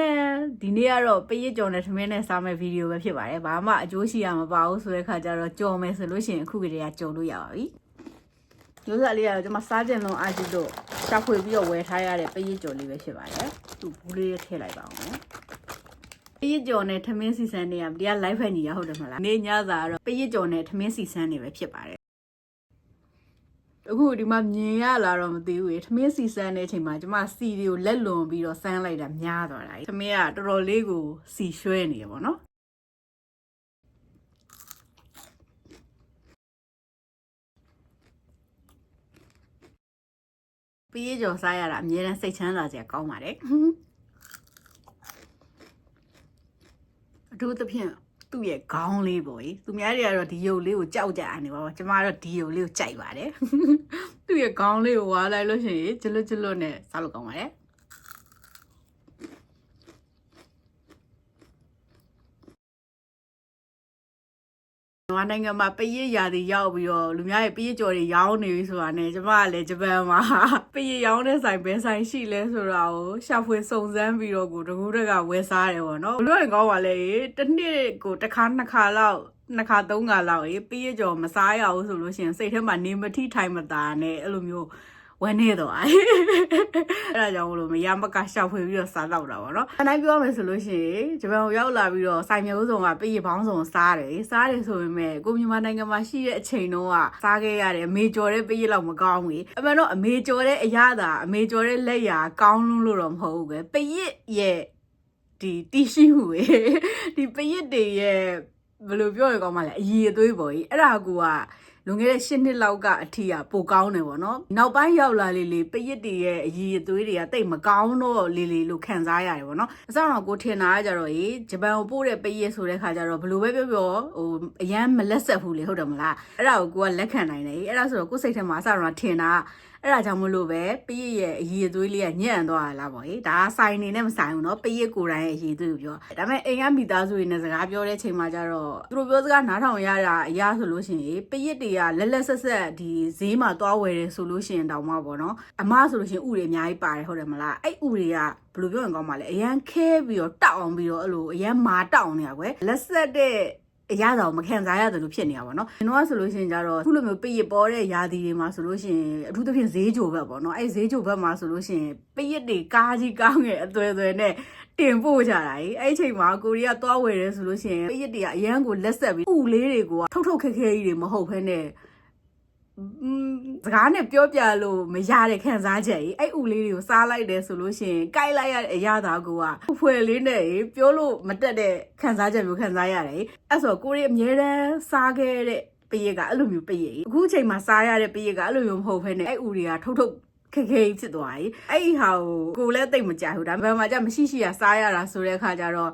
နဲ့ဒီနေ့ကတော့ပရစ်ကြော်နဲ့ထမင်းနဲ့စားမဲ့ဗီဒီယိုပဲဖြစ်ပါတယ်ဘာမှအကျိုးရှိရမပါဘူးဆိုတဲ့ခါကျတော့ကြော်မယ်ဆိုလို့ရှိရင်အခုကတည်းကကြော်လို့ရပါပြီရိုးစားလေးကတော့ကျွန်မစားကြင်လုံးအားကြီးလို့ရှာဖွေပြီးတော့ဝယ်ထားရတဲ့ပရစ်ကြော်လေးပဲဖြစ်ပါတယ်သူ့ဘူးလေးထည့်လိုက်ပါအောင်မယ်ပရစ်ကြော်နဲ့ထမင်းစီစန်းတွေကတရား live ဖက်ညီရဟုတ်တယ်မလားနေ့ညစာကတော့ပရစ်ကြော်နဲ့ထမင်းစီစန်းတွေပဲဖြစ်ပါတယ် အခုဒီမှာမြင်ရလာတော့မသိဘူးရေထမင်းစီစမ်းတဲ့အချိန်မှာကျမစီတွေကိုလက်လွန်ပြီးတော့စမ်းလိုက်တာများသွားတာထမင်းကတော်တော်လေးကိုစီရွှဲနေရပါတော့ပြေးကြော်စားရတာအများနဲ့စိတ်ချမ်းသာစရာကောင်းပါတယ်အထူးသဖြင့် သူ့ရဲ့ခေါင်းလေးပေါ့ကြီးသူများတွေကတော့ဒီယုတ်လေးကိုကြောက်ကြနေပါပါကျမကတော့ဒီယုတ်လေးကိုကြိုက်ပါတယ်သူ့ရဲ့ခေါင်းလေးကိုဝါလိုက်လို့ရှိရင်ဂျလွတ်ဂျလွတ်နဲ့စားလို့ကောင်းပါတယ် မြန်မာနိုင်ငံမှာပရိတ်ရာတွေရောက်ပြီးတော့လူများရဲ့ပရိတ်ကြော်တွေရောင်းနေပြီဆိုတာနဲ့ကျမကလည်းဂျပန်မှာပရိတ်ရောင်းတဲ့ဆိုင်ဘယ်ဆိုင်ရှိလဲဆိုတာကိုရှာဖွေစုံစမ်းပြီးတော့ကိုတကူတကဝယ်စားတယ်ပေါ့နော်ဘလို့ရင်ကောင်းပါလေတစ်နှစ်ကိုတစ်ခါနှစ်ခါလောက်နှစ်ခါသုံးခါလောက်ရေးပရိတ်ကြော်မစားရဘူးဆိုလို့ရှိရင်စိတ်ထဲမှာနေမထိထိုင်မသာနဲ့အဲ့လိုမျိုး ဝမ်းနေတော့အဲ့ဒါကြောင့်မလို့မရမကရှောက်ဖွေပြီးတော့စားတော့တာပေါ့နော်။အတိုင်းပြောမယ်ဆိုလို့ရှိရင်ဂျပန်ကိုရောက်လာပြီးတော့စိုင်မျိုးစုံကပြည်ရပေါင်းစုံစားတယ်။စားတယ်ဆိုပေမဲ့ကိုမြန်မာနိုင်ငံမှာရှိတဲ့အချိန်တုန်းကစားခဲ့ရတယ်အမေကျော်တဲ့ပြည်ရလောက်မကောင်းဘူး။အမှန်တော့အမေကျော်တဲ့အရာသာအမေကျော်တဲ့လက်ရာကောင်းလုံးလို့တော့မဟုတ်ဘူးပဲ။ပြည်ရဲ့ဒီတီရှိမှုပဲ။ဒီပြည်တွေရဲ့ဘယ်လိုပြောရကောင်းမလဲအည်အသွေးပေါ့ကြီး။အဲ့ဒါကူက လွန်ခဲ့တဲ့၈နှစ်လောက်ကအထီးကပိုကောင်းတယ်ပေါ့နော်နောက်ပိုင်းရောက်လာလေလေပရစ်တွေရဲ့အရည်အသွေးတွေကတိတ်မကောင်းတော့လေလေလို့ခံစားရတယ်ပေါ့နော်အစတော့ကိုထင်တာကကြတော့ရေဂျပန်ကိုပို့တဲ့ပရစ်ဆိုတဲ့ခါကျတော့ဘလို့ပဲပြောပြောဟိုအရန်မလက်ဆက်ဘူးလေဟုတ်တယ်မလားအဲ့ဒါကိုကိုကလက်ခံနိုင်တယ်အဲ့ဒါဆိုတော့ကိုစိတ်ထဲမှာအစတော့ထင်တာအဲ့ဒါကြောင့်မလို့ပဲပရစ်ရဲ့အရည်အသွေးလေးကညံ့သွားတာပေါ့ဟေးဒါဆိုင်နေနဲ့မဆိုင်ဘူးเนาะပရစ်ကိုယ်တိုင်ရဲ့အရည်အသွေးကိုပြောဒါပေမဲ့အိမ်ကမိသားစုတွေနဲ့စကားပြောတဲ့ချိန်မှာကျတော့သူတို့ပြောစကားနားထောင်ရတာအရာဆိုလို့ရှိရင်ပရစ်တွေကလက်လက်ဆက်ဆက်ဒီဈေးမှာသွားဝယ်တယ်ဆိုလို့ရှိရင်တောင်မှပေါ့နော်အမဆိုလို့ရှိရင်ဥတွေအများကြီးပါတယ်ဟုတ်တယ်မလားအဲ့ဥတွေကဘယ်လိုပြောရင်ကောင်းပါလဲအရန်ခဲပြီးတော့တောက်အောင်ပြီးတော့အဲ့လိုအရန်မာတောက်အောင်နေတာကွယ်လက်ဆက်တဲ့ အရာတော်မခံစားရတယ်လို့ဖြစ်နေတာပေါ့နော်။ကျွန်တော်ကဆိုလို့ရှိရင်ကြတော့ခုလိုမျိုးပိရပေါ်တဲ့ယာဒီတွေမှာဆိုလို့ရှိရင်အထူးသဖြင့်ဈေးကြိုဘက်ပေါ့နော်။အဲဈေးကြိုဘက်မှာဆိုလို့ရှိရင်ပိရတွေကားကြီးကောင်းငယ်အသွဲသွဲနဲ့တင်ပို့ကြတာကြီး။အဲ့ဒီချိန်မှာကိုရီးယားသွားဝယ်ရဲဆိုလို့ရှိရင်ပိရတွေကအရန်ကိုလက်ဆက်ပြီးဥလေးတွေကထုတ်ထုတ်ခက်ခဲကြီးတွေမဟုတ်ဘဲနဲ့อืม စကားနဲ့ပြောပြလို့မရတဲ့ခံစားချက်ကြီးအဲ့ဥလေးတွေကိုစားလိုက်တယ်ဆိုလို့ရှိရင်ကြိုက်လိုက်ရတဲ့အရာသာကိုကဖွယ်လေးနဲ့ပြောလို့မတက်တဲ့ခံစားချက်မျိုးခံစားရတယ်အဲ့ဆိုကိုရီအမြဲတမ်းစားခဲ့တဲ့ပရိကအဲ့လိုမျိုးပရိအခုချိန်မှာစားရတဲ့ပရိကအဲ့လိုမျိုးမဟုတ်ဘဲနဲ့အဲ့ဥတွေကထုတ်ထုတ်ခက်ခဲဖြစ်သွားပြီအဲ့ဒီဟာကိုကိုလည်းတိတ်မကြဘူးဒါပေမဲ့မှကြမရှိရှိရစားရတာဆိုတဲ့အခါကျတော့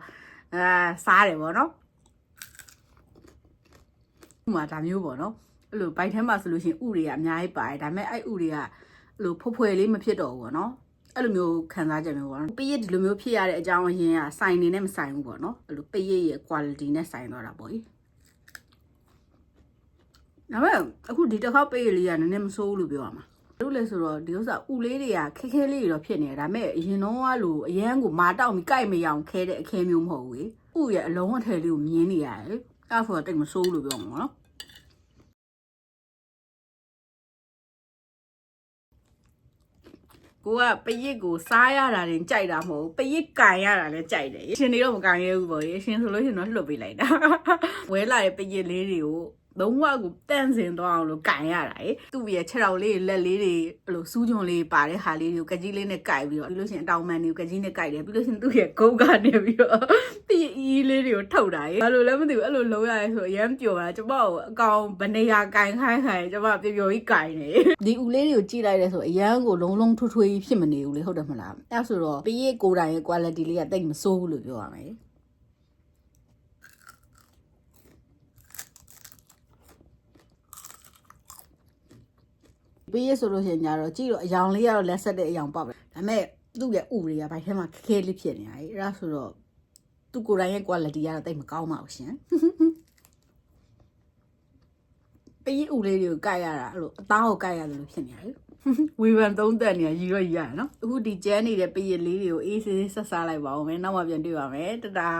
အဲစားတယ်ပေါ့နော်ဥမာဒါမျိုးပေါ့နော် အဲ့လိုဘိုက်ထဲမှာဆိုလို့ရှိရင်ဥတွေကအများကြီးပါတယ်ဒါပေမဲ့အဲ့ဥတွေကအဲ့လိုဖွယ်ဖွယ်လေးမဖြစ်တော့ဘူးပေါ့နော်အဲ့လိုမျိုးခံစားချက်မျိုးပေါ့နော်ပရိတ်ဒီလိုမျိုးဖြစ်ရတဲ့အကြောင်းအရင်းကစိုင်နေနဲ့မဆိုင်ဘူးပေါ့နော်အဲ့လိုပရိတ်ရဲ့ quality နဲ့ဆိုင်သွားတာပေါ့ကြီးဒါပေမဲ့အခုဒီတစ်ခေါက်ပရိတ်လေးကနည်းနည်းမဆိုးဘူးလို့ပြောရမှာလို့လဲဆိုတော့ဒီဥစ္စာဥလေးတွေကခက်ခဲလေးတွေတော့ဖြစ်နေတယ်ဒါပေမဲ့အရင်တော့ကလိုအရန်ကိုမာတောက်ပြီးကြိုက်မရအောင်ခဲတဲ့အခဲမျိုးမဟုတ်ဘူးလေဥရဲ့အလုံးအထည်လေးကိုမြင်နေရတယ်လေအဲ့ဆိုတော့တိတ်မဆိုးဘူးလို့ပြောမှာပေါ့နော် ကိုကပရစ်ကိုစားရတာတင်ကြိုက်တာမဟုတ်ဘူးပရစ်ကန်ရတာလည်းကြိုက်တယ်ရှင်တွေတော့မကန်ရဘူးပေါ့ရေရှင်ဆိုလို့ရှင်တော့လှုပ်ပေးလိုက်တာဝဲလာတဲ့ပရစ်လေးတွေကို လုံးဝကိုတန့်စင်သွားအောင်လို့ကန်ရတာလေသူ့ရဲ့ခြေထောက်လေးလက်လေးတွေအဲ့လိုစူးကြုံလေးပါတဲ့ဟာလေးတွေကိုကကြီးလေးနဲ့ကြိုက်ပြီးတော့ပြီးလို့ရှင်အတောင်မှန်တွေကိုကကြီးနဲ့ကြိုက်တယ်ပြီးလို့ရှင်သူ့ရဲ့ဂုတ်ကနေပြီးတော့ပြအီးလေးတွေကိုထုတ်တာရေဘာလို့လဲမသိဘူးအဲ့လိုလုံးရတယ်ဆိုအရန်ပျော်တာကျမကိုအကောင်ဗနေရာကန်ခိုင်းခိုင်းကျမပျော်ပျော်ကြီးကန်နေဒီဦးလေးတွေကိုကြည့်လိုက်တဲ့ဆိုအရန်ကိုလုံးလုံးထွထွေးကြီးဖြစ်မနေဘူးလေဟုတ်တယ်မလားအဲ့ဆိုတော့ပြည့်ကိုယ်တိုင်ရဲ့ quality လေးကတိတ်မဆိုးဘူးလို့ပြောရမယ် ပေးရဆိုလို့ရှိရင်ညာတော့ကြည့်တော့အယောင်လေးကတော့လက်ဆက်တဲ့အယောင်ပေါ့ပဲဒါပေမဲ့သူ့ရဲ့ဥတွေကဘိုက်ထဲမှာခက်ခဲလေးဖြစ်နေတာလေအဲ့ဒါဆိုတော့သူကိုယ်တိုင်ရဲ့ quality ကတော့တိတ်မကောင်းပါဘူးရှင်ပေးဥလေးတွေကိုကြိုက်ရတာအဲ့လိုအသားကိုကြိုက်ရတယ်လို့ဖြစ်နေရတယ်ဝေဖန်သုံးသက်နေရရီတော့ရီရရနော်အခုဒီကျဲနေတဲ့ပရစ်လေးတွေကိုအေးဆေးဆေးဆက်စားလိုက်ပါဦးမယ်နောက်မှပြန်တွေ့ပါမယ်တတာ